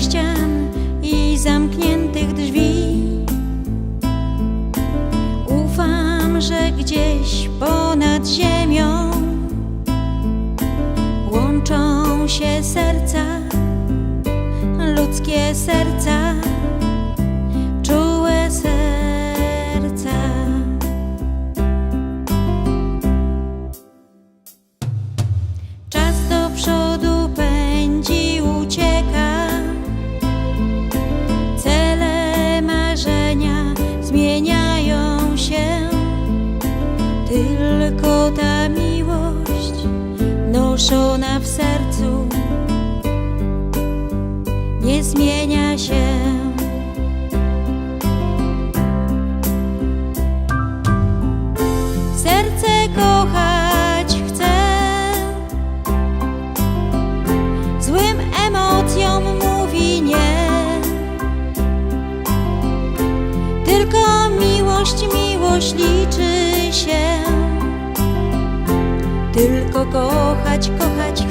ścian i zamkniętych drzwi. Zmieniają się. Tylko ta miłość noszona w sercu nie zmienia się. Miłość liczy się. Tylko kochać, kochać